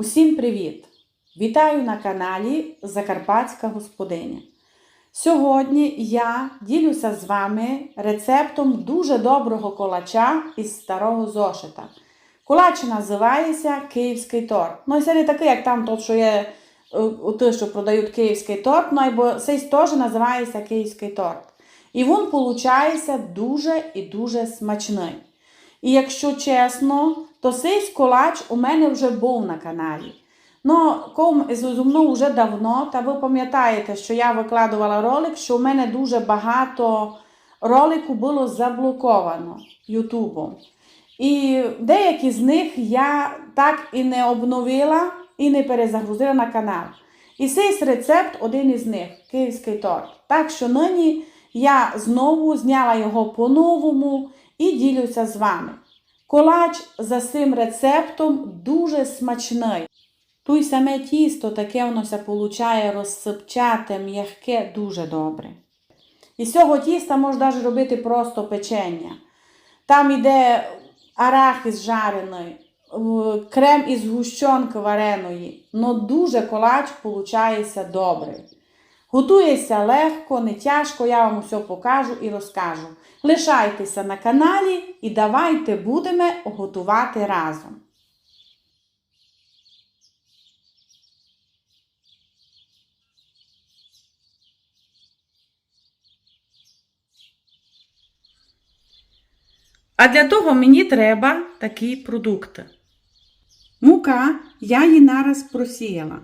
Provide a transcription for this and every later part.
Усім привіт! Вітаю на каналі Закарпатська Господиня. Сьогодні я ділюся з вами рецептом дуже доброго колача із старого зошита. Колач називається Київський торт. Ну, це не такий, як там тот, що є е, тих, що продають київський торт, ну, бо цей теж називається Київський торт. І він виходить дуже і дуже смачний. І якщо чесно, то цей колач у мене вже був на каналі. Ну, ком мною вже давно, та ви пам'ятаєте, що я викладувала ролик, що у мене дуже багато ролику було заблоковано Ютубом. І деякі з них я так і не обновила і не перезагрузила на канал. І цей рецепт один із них київський торт. Так що нині я знову зняла його по-новому і ділюся з вами. Колач за цим рецептом дуже смачний. Тут саме тісто таке воно получає розсипчате, м'яке, дуже добре. І з цього тіста можна навіть робити просто печення. Там іде арахіс жарений, крем із гущонки вареної. Ну дуже колач получається добрий. Готується легко, не тяжко, я вам усе покажу і розкажу. Лишайтеся на каналі і давайте будемо готувати разом. А для того мені треба такі продукти. Мука я її нараз просіяла.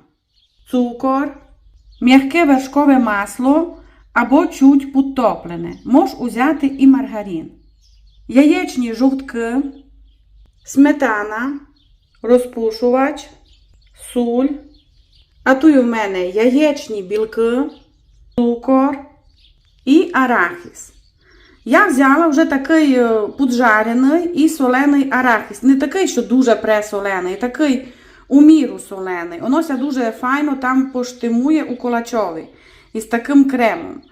Цукор, м'яке вершкове масло або чуть підтоплене. Мож узяти і маргарин. Яєчні жовтки, сметана, розпушувач, суль. А тут у мене яєчні білки, цукор і арахіс. Я взяла вже такий е, поджарений і солений арахіс. Не такий, що дуже пресолений, такий у міру солений. Воно ся дуже файно там поштимує у колачові із таким кремом.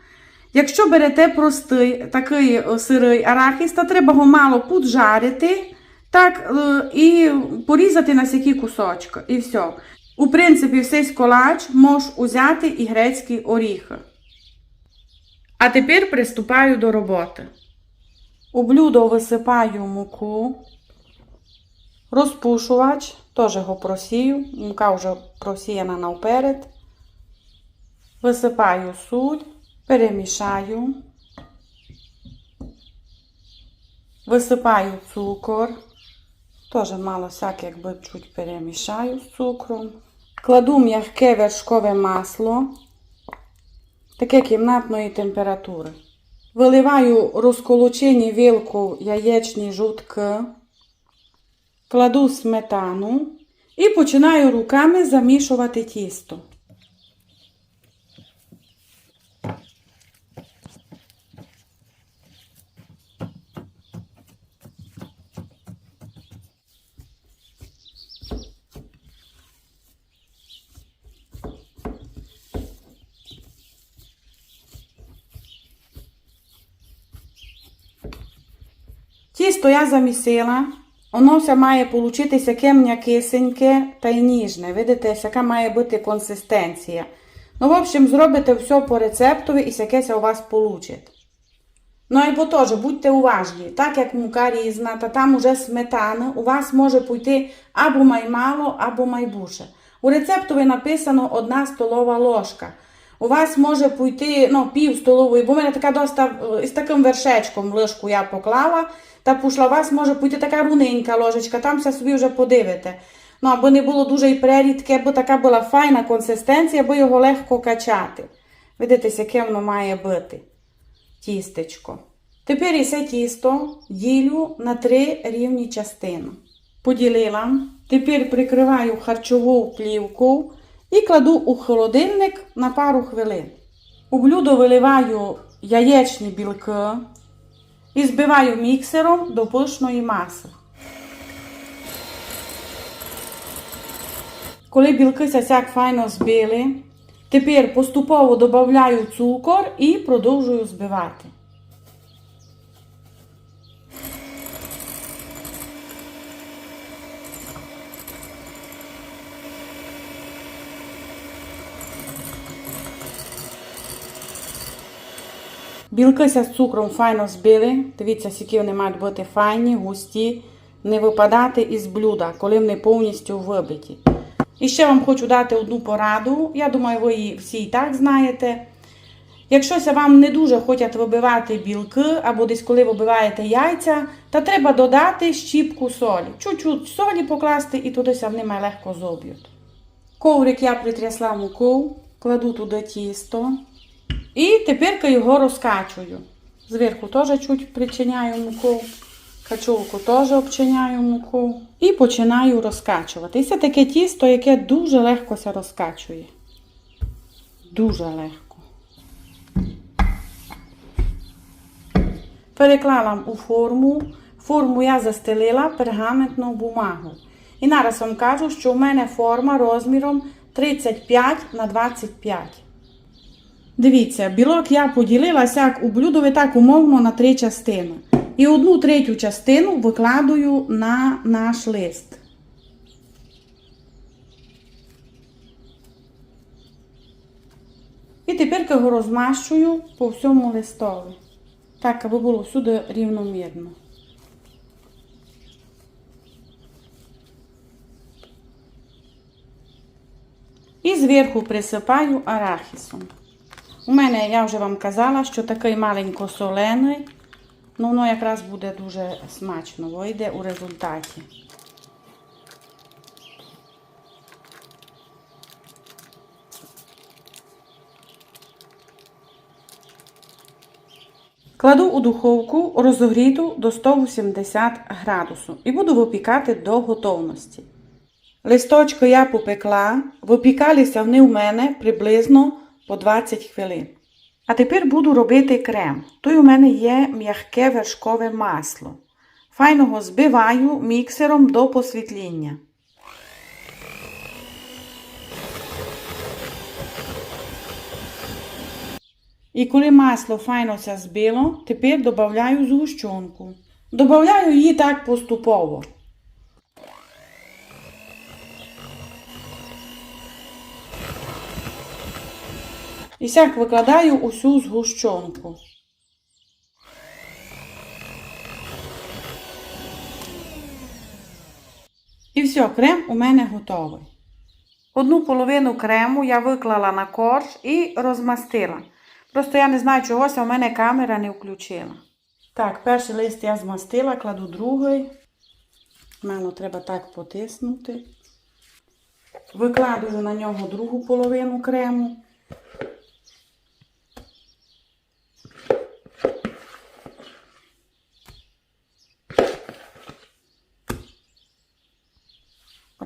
Якщо берете простий такий е, сирий арахіс, то треба його мало поджарити так, е, і порізати на сякі кусочки. І все. У принципі, цей колач можеш узяти і грецькі оріхи. А тепер приступаю до роботи. У блюдо висипаю муку, розпушувач, теж його просію, мука вже просіяна навперед. Висипаю суль, перемішаю, висипаю цукор, теж мало сяк, якби чуть перемішаю з цукром. Кладу м'яке вершкове масло таке кімнатної температури. Виливаю розколочені вилку яєчні жовтки, кладу сметану і починаю руками замішувати тісто. Тісто я замісила. Воно все має получитися яке м'якисеньке та й ніжне. Видите, яка має бути консистенція. Ну, в общем, зробите все по рецептові і якесь у вас получить. Ну, або теж будьте уважні, так як мука різна, та там уже сметана, у вас може пойти або маймало, або майбуше. У рецептові написано 1 столова ложка. У вас може пойти ну, пів столової, бо в мене така доста е, із таким вершечком лишку я поклала, та пішла, у вас може пойти така руненька ложечка, там все собі вже подивите. Ну, аби не було дуже і прерідке, бо така була файна консистенція, аби його легко качати. Видите, яке воно має бути. Тістечко. Тепер це тісто ділю на три рівні частини. Поділила. Тепер прикриваю харчову плівку і кладу у холодильник на пару хвилин. У блюдо виливаю яєчні білки і збиваю міксером до пишної маси. Коли білки ся сяк файно збили, тепер поступово додаю цукор і продовжую збивати. Білкися з цукром файно збили. Дивіться, скільки вони мають бути файні, густі, не випадати із блюда, коли вони повністю вибиті. І ще вам хочу дати одну пораду. Я думаю, ви її всі і так знаєте. Якщося вам не дуже хочуть вибивати білки, або десь коли вибиваєте яйця, то треба додати щіпку солі. Чуть-чуть солі покласти і тудися вони легко зоб'ють. Коврик я притрясла муку, кладу туди тісто. І тепер його розкачую. Зверху теж чуть причиняю муку, качулку теж обчиняю муку і починаю розкачувати. Це таке тісто, яке дуже легко ся розкачує. Дуже легко. Переклала у форму. Форму я застелила пергаментну бумагу. І зараз вам кажу, що у мене форма розміром 35 на 25. Дивіться, білок я поділила як у блюдові, так умовно на три частини. І одну третю частину викладую на наш лист. І тепер його розмащую по всьому листові. Так, аби було всюди рівномірно. І зверху присипаю арахісом. У мене, я вже вам казала, що такий маленько солений, ну воно якраз буде дуже смачно, вийде у результаті. Кладу у духовку розогріту до 180 градусу і буду випікати до готовності. Листочки я попекла, випікалися вони в мене приблизно по 20 хвилин. А тепер буду робити крем. Тут у мене є м'яке вершкове масло. Файно його збиваю міксером до посвітління. І коли масло файно ся збило, тепер додаю згущенку. Добавляю її так поступово. І сяк викладаю усю згущенку. І все, крем у мене готовий. Одну половину крему я виклала на корж і розмастила. Просто я не знаю чогось, а в мене камера не включила. Так, перший лист я змастила, кладу другий. Мало треба так потиснути. Викладую на нього другу половину крему.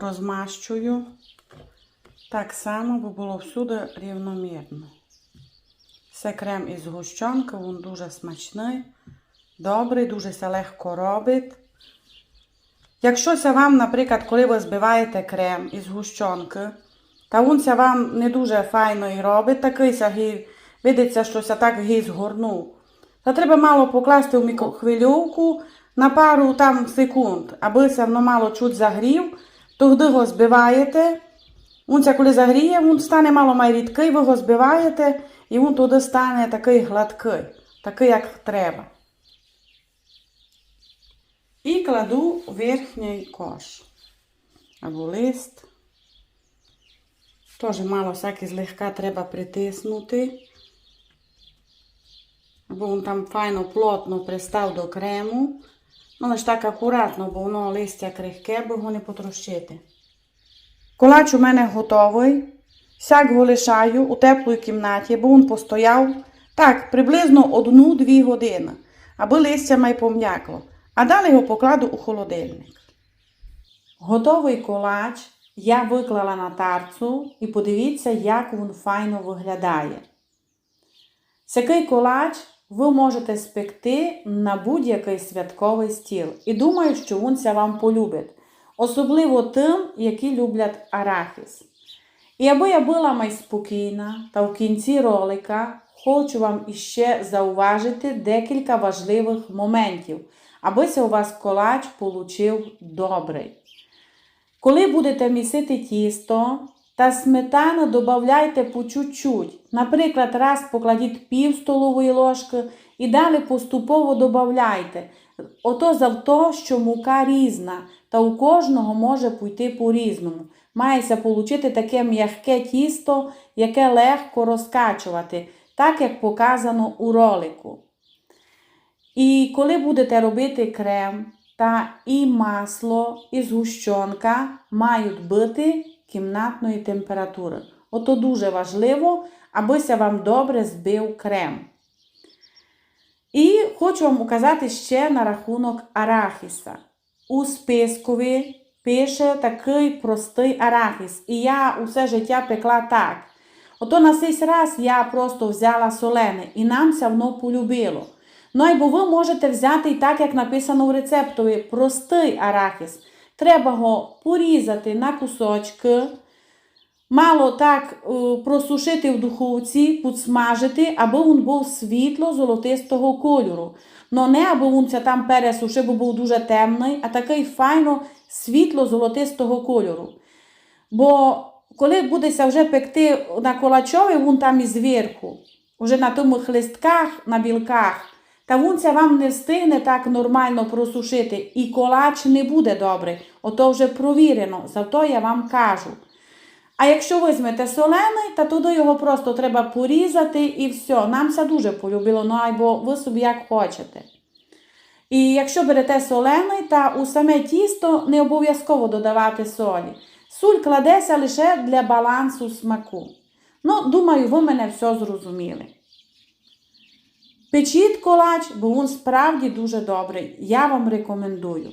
Розмащую так само, бо було всюди рівномірно. Це крем із гущонки, він дуже смачний, добрий, дуже се легко робить. Якщо це вам, наприклад, коли ви збиваєте крем із гущонки, та він це вам не дуже файно і робить, такий ся видиться, що ся так гій згорнув, то треба мало покласти в мікрохвильовку на пару там секунд, аби це воно мало чуть загрів, тоді його збиваєте. Він це коли загріє, він стане мало май рідкий, ви його збиваєте, і він туди стане такий гладкий, такий, як треба. І кладу верхній кош або лист. Теж мало всякі злегка треба притиснути. Або він там файно плотно пристав до крему. Ну, але ж так акуратно, бо воно листя крихке, бо його не потрощити. Колач у мене готовий. Сяк його лишаю у теплій кімнаті, бо він постояв так, приблизно одну-дві години, аби листя май пом'якло, а далі його покладу у холодильник. Готовий колач я виклала на тарцу і подивіться, як він файно виглядає. Такий колач ви можете спекти на будь-який святковий стіл. І думаю, що він вам полюбить. Особливо тим, які люблять арахіс. І аби я була май спокійна, та в кінці ролика хочу вам іще зауважити декілька важливих моментів, аби це у вас колач получив добрий. Коли будете місити тісто, та сметани додавайте по чуть-чуть. Наприклад, раз покладіть пів столової ложки і далі поступово додавайте. Ото за те, що мука різна, та у кожного може пойти по-різному. Мається получити таке м'яке тісто, яке легко розкачувати, так як показано у ролику. І коли будете робити крем, та і масло, і згущенка мають бути кімнатної температури. Ото дуже важливо, абися вам добре збив крем. І хочу вам указати ще на рахунок арахіса. У спискові пише такий простий арахіс. І я усе життя пекла так. Ото на цей раз я просто взяла солене і нам все воно полюбило. Ну або ви можете взяти і так, як написано в рецептові, простий арахіс. Треба його порізати на кусочки, мало так е, просушити в духовці, підсмажити, аби він був світло-золотистого кольору. Ну не аби він це там пересушив, бо був дуже темний, а такий файно світло-золотистого кольору. Бо коли будеться вже пекти на колачові, він там і зверху, вже на тому хлистках, на білках, та він вам не встигне так нормально просушити, і колач не буде добрий. Ото вже провірено, зато я вам кажу. А якщо візьмете солений, то туди його просто треба порізати і все. Нам це дуже полюбило, ну або ви собі як хочете. І якщо берете солений, та у саме тісто не обов'язково додавати солі. Суль кладеться лише для балансу смаку. Ну, думаю, ви мене все зрозуміли. Печіть колач, бо він справді дуже добрий. Я вам рекомендую.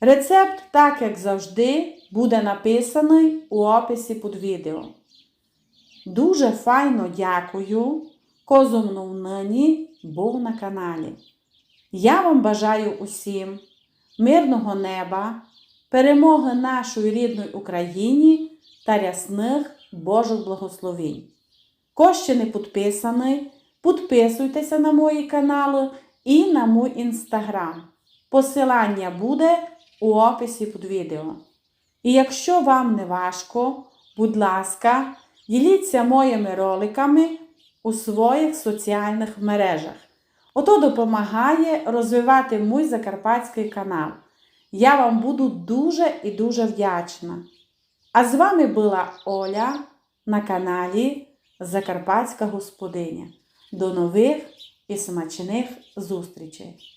Рецепт, так як завжди, буде написаний у описі під відео. Дуже файно дякую, козу мнув нині був на каналі. Я вам бажаю усім мирного неба, перемоги нашої рідної Україні та рясних Божих благословень. Хто ще не підписаний, підписуйтеся на мої канали і на мій інстаграм. Посилання буде у описі під відео. І якщо вам не важко, будь ласка, діліться моїми роликами у своїх соціальних мережах. Ото допомагає розвивати мій закарпатський канал. Я вам буду дуже і дуже вдячна. А з вами була Оля на каналі Закарпатська Господиня. До нових і смачних зустрічей!